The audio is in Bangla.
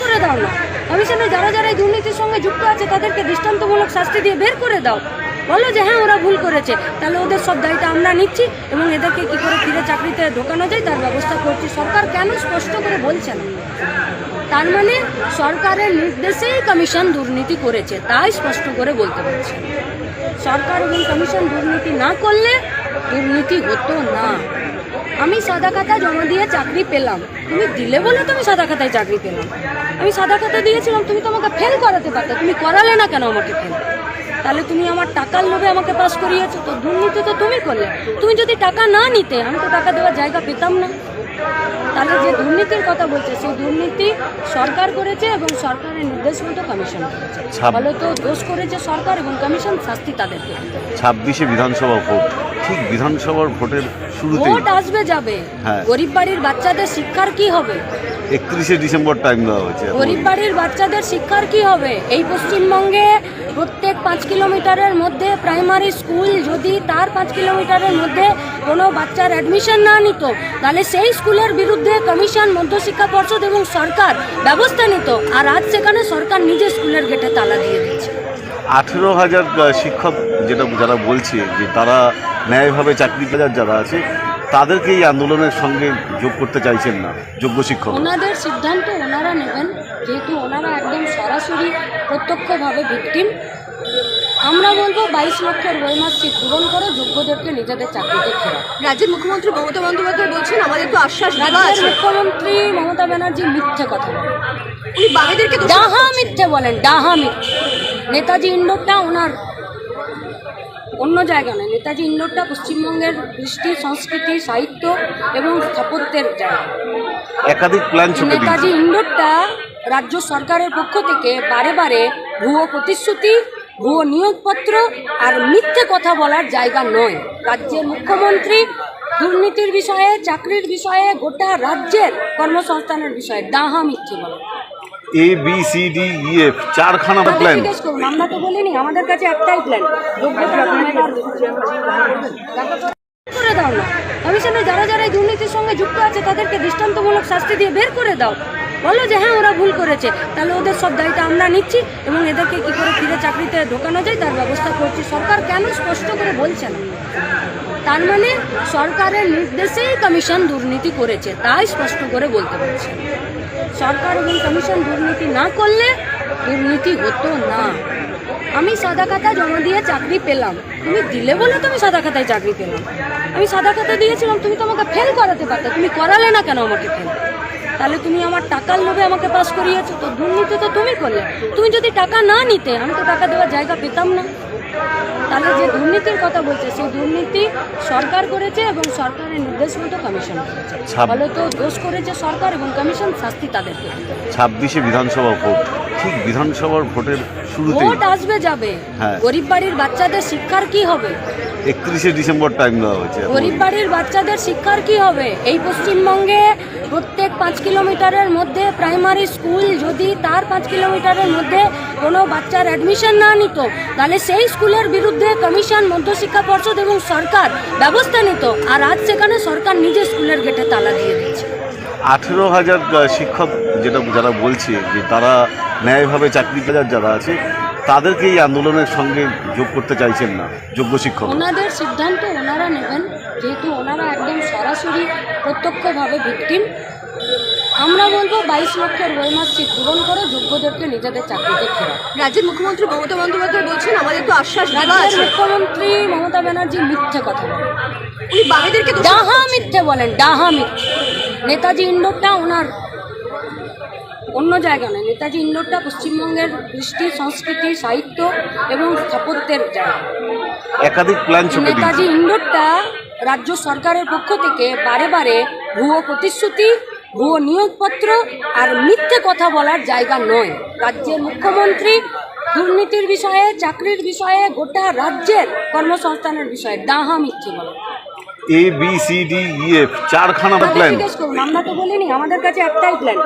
করে দাও না। কমিশনে যারা যারা দুর্নীতির সঙ্গে যুক্ত আছে, তাদেরকে দৃষ্টান্তমূলক শাস্তি দিয়ে বের করে দাও। বলো যে হ্যাঁ ওরা ভুল করেছে। তাহলে ওদের সব দায়িত্ব আমরা নিচ্ছি এবং এদেরকে কি করে ফিরে চাকরিতে ঢোকানো যায়, তার ব্যবস্থা করছি। সরকার কেন স্পষ্ট করে বলছে না? তার মানে সরকারের নির্দেশেই কমিশন দুর্নীতি করেছে, তাই স্পষ্ট করে বলতে পারছে সরকার এবং কমিশন দুর্নীতি না করলে দুর্নীতি হতো না। আমি সাদা খাতা জমা দিয়ে চাকরি পেলাম। তুমি দিলে বলে তো আমি সাদা খাতায় চাকরি পেলাম। আমি সাদা খাতা দিয়েছিলাম তুমি তো আমাকে ফেল করাতে পারতে। তুমি করালে না কেন আমাকে ফেল তাহলে তুমি আমার টাকার লোভে আমাকে পাস করিয়েছো তো দুর্নীতি তো তুমি করলে। তুমি যদি টাকা না নিতে আমি তো টাকা দেওয়ার জায়গা পেতাম না। তাহলে যে দুর্নীতির কথা বলছে সেই দুর্নীতি সরকার করেছে এবং সরকারের নির্দেশ মতো কমিশন করেছে। ফলে তো দোষ করেছে সরকার এবং কমিশন শাস্তি তাদেরকে। ছাব্বিশে বিধানসভা ভোট। ঠিক বিধানসভার ভোটের শুরুতেই ভোট আসবে যাবে। হ্যাঁ। গরিব বাড়ির বাচ্চাদের শিক্ষার কি হবে? একত্রিশে ডিসেম্বর টাইম দেওয়া হয়েছে গরিব বাড়ির বাচ্চাদের শিক্ষার কি হবে? এই পশ্চিমবঙ্গে প্রত্যেক পাঁচ কিলোমিটারের মধ্যে প্রাইমারি স্কুল যদি তার পাঁচ কিলোমিটারের মধ্যে কোনো বাচ্চার অ্যাডমিশন না নিত তাহলে সেই স্কুলের বিরুদ্ধে কমিশন মধ্যশিক্ষা পর্ষদ এবং সরকার ব্যবস্থা নিত। আর আজ সেখানে সরকার নিজে স্কুলের গেটে তালা দিয়ে দিচ্ছে আঠেরো হাজার শিক্ষক যেটা যারা বলছে যে তারা ন্যায়ভাবে চাকরি বাজার যারা আছে তাদেরকে এই আন্দোলনের সঙ্গে যোগ করতে চাইছেন না যোগ্য শিক্ষক ওনাদের সিদ্ধান্ত ওনারা নেবেন যেহেতু ওনারা একদম সরাসরি প্রত্যক্ষভাবে ভিকটিম আমরা বলব বাইশ লক্ষের ওয়েমার্কশিট পূরণ করে যোগ্যদেরকে নিজেদের চাকরিতে ফেরা রাজ্যের মুখ্যমন্ত্রী মমতা বন্দ্যোপাধ্যায় বলছেন আমাদের তো আশ্বাস দেওয়া রাজ্যের মুখ্যমন্ত্রী মমতা ব্যানার্জি মিথ্যে কথা বলেন। উনি দোষী ডাহা মিথ্যে বলেন ডাহা মিথ্যে। নেতাজি ইন্ডোরটা ওনার অন্য জায়গা নয়। নেতাজি ইন্ডোরটা পশ্চিমবঙ্গের কৃষ্টি সংস্কৃতি সাহিত্য এবং স্থাপত্যের জায়গা। একাধিক প্ল্যান নেতাজি ইন্ডোরটা রাজ্য সরকারের পক্ষ থেকে বারে বারে ভুয়ো প্রতিশ্রুতি ভুয়ো নিয়োগপত্র আর মিথ্যে কথা বলার জায়গা নয়। রাজ্যের মুখ্যমন্ত্রী দুর্নীতির বিষয়ে চাকরির বিষয়ে গোটা রাজ্যের কর্মসংস্থানের বিষয়ে ডাহা মিথ্যে বলে A B C D E F চারখানা প্ল্যান আমরা তো বলিনি আমাদের কাছে একটাই প্ল্যান করে দাও না। কমিশনে যারা যারা এই দুর্নীতির সঙ্গে যুক্ত আছে তাদেরকে দৃষ্টান্তমূলক শাস্তি দিয়ে বের করে দাও। বলো যে হ্যাঁ ওরা ভুল করেছে। তাহলে ওদের সব দায়িত্ব আমরা নিচ্ছি এবং এদেরকে কি করে ফিরে চাকরিতে ঢোকানো যায় তার ব্যবস্থা করছি। সরকার কেন স্পষ্ট করে বলছে না? তার মানে সরকারের নির্দেশেই কমিশন দুর্নীতি করেছে, তাই স্পষ্ট করে বলতে পারছে। সরকার এবং কমিশন দুর্নীতি না করলে দুর্নীতি হতো না। আমি সাদা খাতা জমা দিয়ে চাকরি পেলাম। তুমি দিলে বলে তো আমি সাদা খাতায় চাকরি পেলাম। আমি সাদা খাতা দিয়েছিলাম, তুমি তো আমাকে ফেল করাতে পারতে। তুমি করালে না কেন আমাকে ফেল তাহলে তুমি আমার টাকার লোভে আমাকে পাস করিয়েছো, তো দুর্নীতি তো তুমি করলে। তুমি যদি টাকা না নিতে, আমি তো টাকা দেওয়ার জায়গা পেতাম না। তাহলে যে দুর্নীতির কথা বলছে সেই দুর্নীতি সরকার করেছে এবং সরকারের নির্দেশ মতো কমিশন করেছে। ফলে তো দোষ করেছে সরকার এবং কমিশন শাস্তি তাদেরকে ছাব্বিশে বিধানসভা ভোট। ঠিক বিধানসভার ভোটের শুরুতেই। ভোট আসবে যাবে। হ্যাঁ। গরিব বাড়ির বাচ্চাদের শিক্ষার কি হবে? একত্রিশে ডিসেম্বর টাইম দেওয়া হয়েছে গরিব বাড়ির বাচ্চাদের শিক্ষার কি হবে? এই পশ্চিমবঙ্গে প্রত্যেক পাঁচ কিলোমিটারের মধ্যে প্রাইমারি স্কুল যদি তার পাঁচ কিলোমিটারের মধ্যে কোনো বাচ্চার অ্যাডমিশন না নিত তাহলে সেই স্কুলের বিরুদ্ধে কমিশন মধ্যশিক্ষা পর্ষদ এবং সরকার ব্যবস্থা নিত। আর আজ সেখানে সরকার নিজে স্কুলের গেটে তালা দিয়ে দিচ্ছে। আঠেরো হাজার শিক্ষক যেটা যারা বলছে যে তারা ন্যায়ভাবে চাকরি বাজার যারা আছে তাদেরকে এই আন্দোলনের সঙ্গে যোগ করতে চাইছেন না যোগ্য শিক্ষক। ওনাদের সিদ্ধান্ত ওনারা নেবেন যেহেতু ওনারা একদম সরাসরি প্রত্যক্ষভাবে ভিকটিম। আমরা বলব বাইশ লক্ষের ওয়েমার্কশিট পূরণ করে যোগ্যদেরকে নিজেদের চাকরিতে ফেরা রাজ্যের মুখ্যমন্ত্রী মমতা বন্দ্যোপাধ্যায় বলছেন আমাদের তো আশ্বাস দেওয়া রাজ্যের মুখ্যমন্ত্রী মমতা ব্যানার্জি মিথ্যে কথা বলেন। উনি বামেদেরকে দোষী ডাহা মিথ্যে বলেন ডাহা মিথ্যে। নেতাজি ইন্ডোরটা ওনার অন্য জায়গা নয়। নেতাজি ইন্ডোরটা পশ্চিমবঙ্গের কৃষ্টি সংস্কৃতি সাহিত্য এবং স্থাপত্যের জায়গা। একাধিক প্ল্যান নেতাজি ইন্ডোরটা রাজ্য সরকারের পক্ষ থেকে বারে বারে ভুয়ো প্রতিশ্রুতি ভুয়ো নিয়োগপত্র আর মিথ্যে কথা বলার জায়গা নয়। রাজ্যের মুখ্যমন্ত্রী দুর্নীতির বিষয়ে চাকরির বিষয়ে গোটা রাজ্যের কর্মসংস্থানের বিষয়ে ডাহা মিথ্যে বলে। A B C D E F চারখানা প্ল্যান আমরা তো বলিনি, আমাদের কাছে একটাই প্ল্যান